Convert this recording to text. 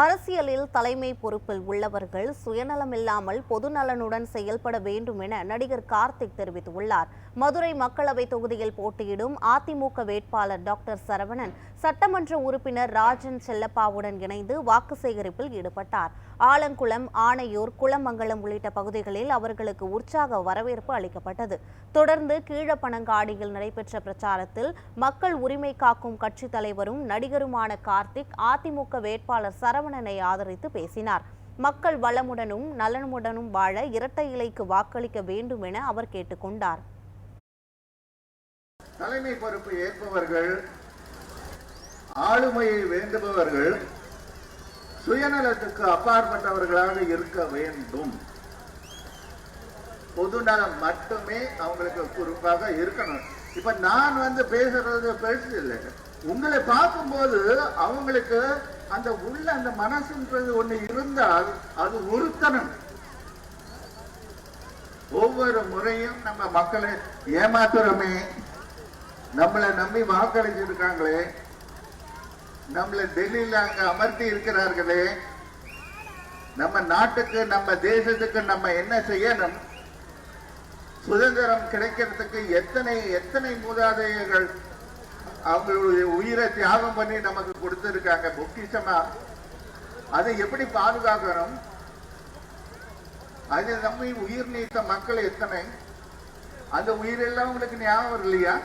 அரசியலில் தலைமை பொறுப்பில் உள்ளவர்கள் சுயநலமில்லாமல் பொதுநலனுடன் செயல்பட வேண்டும் என நடிகர் கார்த்திக் தெரிவித்துள்ளார். மதுரை மக்களவை தொகுதியில் போட்டியிடும் அதிமுக வேட்பாளர் டாக்டர் சரவணன் சட்டமன்ற உறுப்பினர் ராஜன் செல்லப்பாவுடன் இணைந்து வாக்கு சேகரிப்பில் ஈடுபட்டார். ஆலங்குளம் ஆணையூர் குளமங்கலம் உள்ளிட்ட பகுதிகளில் அவர்களுக்கு உற்சாக வரவேற்பு அளிக்கப்பட்டது. தொடர்ந்து கீழப்பனங்காடியில் நடைபெற்ற பிரச்சாரத்தில் மக்கள் உரிமை காக்கும் கட்சித் தலைவரும் நடிகருமான கார்த்திக் அதிமுக வேட்பாளர் சரவணன் சரவணனை ஆதரித்து பேசினார். மக்கள் வளமுடனும் நலனுடனும் வாழ இரட்டை இலைக்கு வாக்களிக்க வேண்டும் என அவர் கேட்டுக்கொண்டார் தலைமை பொறுப்பு ஏற்பவர்கள் ஆளுமையை வேண்டுபவர்கள் சுயநலத்துக்கு அப்பாற்பட்டவர்களாக இருக்க வேண்டும். பொதுநலம் மட்டுமே அவங்களுக்கு குறிப்பாக இருக்கணும். இப்ப நான் வந்து பேசுறது பெருசு இல்லை உங்களை பார்க்கும்போது அவங்களுக்கு அந்த உள்ள அந்த மனசுன்றது ஒண்ணு இருந்தால் அது உறுத்தணும். ஒவ்வொரு முறையும் நம்ம மக்களை ஏமாத்துறோமே. நம்மளை நம்பி வாக்களிச்சிருக்காங்களே. நம்மளை டெல்லியில அங்க அமர்த்தி இருக்கிறார்களே. நம்ம நாட்டுக்கு நம்ம தேசத்துக்கு நம்ம என்ன செய்யணும்? சுதந்திரம் கிடைக்கிறதுக்கு எத்தனை எத்தனை மூதாதையர்கள் அவங்களுடைய உயிரை தியாகம் பண்ணி நமக்கு கொடுத்திருக்காங்க பொக்கிஷமா. அதை எப்படி பாதுகாக்கணும்? அதை நம்பி உயிர் நீத்த மக்கள் எத்தனை? அந்த உயிரெல்லாம் உங்களுக்கு ஞாபகம் இல்லையா?